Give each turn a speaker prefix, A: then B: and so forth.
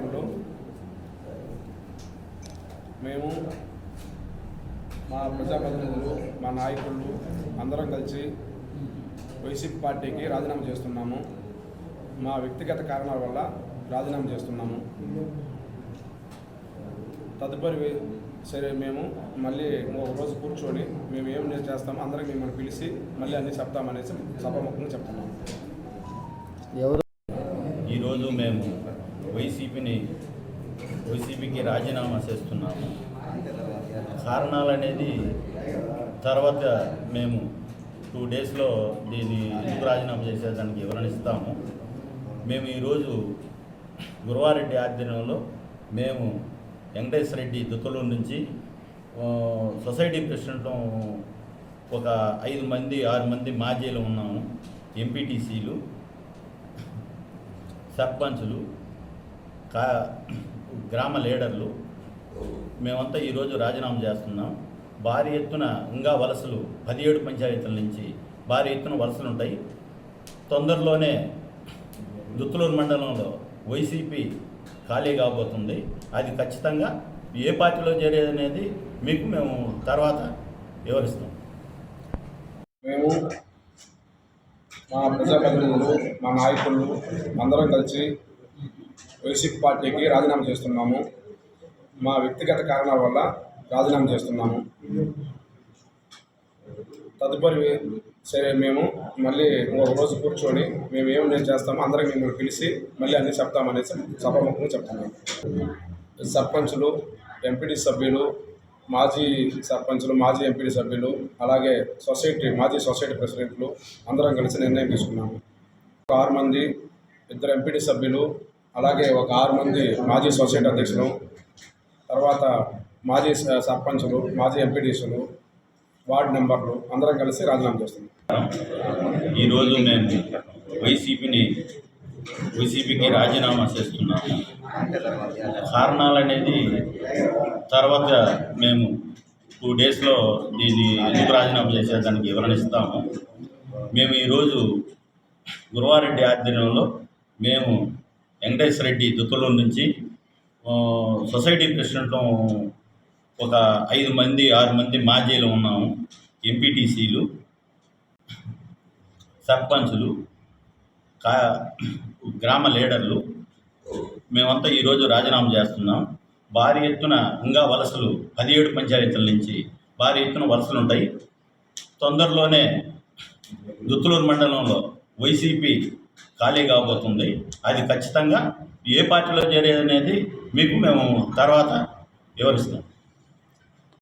A: పోరాటంలో మేము మా ప్రజాప్రతినిధులు మా నాయకులు అందరం కలిసి వైసీపీ పార్టీకి రాజీనామా చేస్తున్నాము. మా వ్యక్తిగత కారణాల వల్ల రాజీనామా చేస్తున్నాము. తదుపరి సరే మేము మళ్ళీ ఒక రోజు కూర్చొని మేము ఏం చేస్తామో అందరం మిమ్మల్ని పిలిచి మళ్ళీ అన్ని చెప్తామనేసి సభాముఖంగా చెప్తున్నాము.
B: ఈరోజు మేము వైసీపీని వైసీపీకి రాజీనామా చేస్తున్నాము. కారణాలు అనేది తర్వాత మేము టూ డేస్లో దీన్ని ఎందుకు రాజీనామా చేసేదానికి వివరణ ఇస్తాము. మేము ఈరోజు గురువారెడ్డి ఆధ్వర్యంలో మేము వెంకటేశ్వర రెడ్డి దుత్తలూరు నుంచి సొసైటీ ప్రెసిడెంట్ ఒక ఐదు మంది ఆరు మంది మాజీలు ఉన్నాము. ఎంపీటీసీలు సర్పంచులు కా గ్రామ లీడర్లు. మేమంతా ఈరోజు రాజీనామా చేస్తున్నాం. భారీ ఎత్తున ఇంకా వలసలు పదిహేడు పంచాయతీల నుంచి భారీ ఎత్తున వలసలు ఉంటాయి. తొందరలోనే దుత్తులూరు మండలంలో వైసీపీ ఖాళీ కాబోతుంది. అది ఖచ్చితంగా ఏ పార్టీలో చేరేది అనేది మీకు మేము తర్వాత వివరిస్తాం.
A: మేము మా ప్రజాప్రతినిధులు మా నాయకులు అందరం కలిసి వైసీపీ పార్టీకి రాజీనామా చేస్తున్నాము. మా వ్యక్తిగత కారణాల వల్ల రాజీనామా చేస్తున్నాము. తదుపరి సరే మేము మళ్ళీ ఒక రోజు కూర్చొని మేము ఏం నేను చేస్తామో అందరం మిమ్మల్ని పిలిచి మళ్ళీ అన్నీ చెప్తామనేసి సభాముఖంగా చెప్తున్నాము సర్పంచులు ఎంపీడీ సభ్యులు మాజీ సర్పంచులు మాజీ ఎంపీడీ సభ్యులు అలాగే సొసైటీ మాజీ సొసైటీ ప్రెసిడెంట్లు అందరం కలిసి నిర్ణయం తీసుకున్నాము. ఆరు మంది ఇద్దరు ఎంపీడీ సభ్యులు అలాగే ఒక ఆరు మంది మాజీ సొసైటీ అధ్యక్షులు తర్వాత మాజీ సర్పంచులు మాజీ ఎంపీటీసీలు వార్డు మెంబర్లు అందరం కలిసి రాజీనామా చేస్తున్నాం.
B: ఈరోజు మేము వైసీపీని వైసీపీకి రాజీనామా చేస్తున్నాము కారణాలు అనేది తర్వాత మేము టూ డేస్లో దీన్ని ఎందుకు రాజీనామా చేసేదానికి వివరణ ఇస్తాము. మేము ఈరోజు గురువారెడ్డి ఆధ్వర్యంలో మేము వెంకటేశ్వర రెడ్డి దుత్తలూరు నుంచి సొసైటీ ప్రెసిడెంట్ ఒక ఐదు మంది ఆరు మంది మాజీలు ఉన్నాము. ఎంపీటీసీలు సర్పంచులు కా గ్రామ లీడర్లు. మేమంతా ఈరోజు రాజీనామా చేస్తున్నాం. భారీ ఎత్తున ఇంకా వలసలు పదిహేడు పంచాయతీల నుంచి భారీ ఎత్తున వలసలు ఉంటాయి. తొందరలోనే దుత్తులూరు మండలంలో వైసీపీ ఖాళీ కాబోతుంది. అది ఖచ్చితంగా ఏ పార్టీలో చేరేది అనేది మీకు మేము తర్వాత వివరిస్తాం.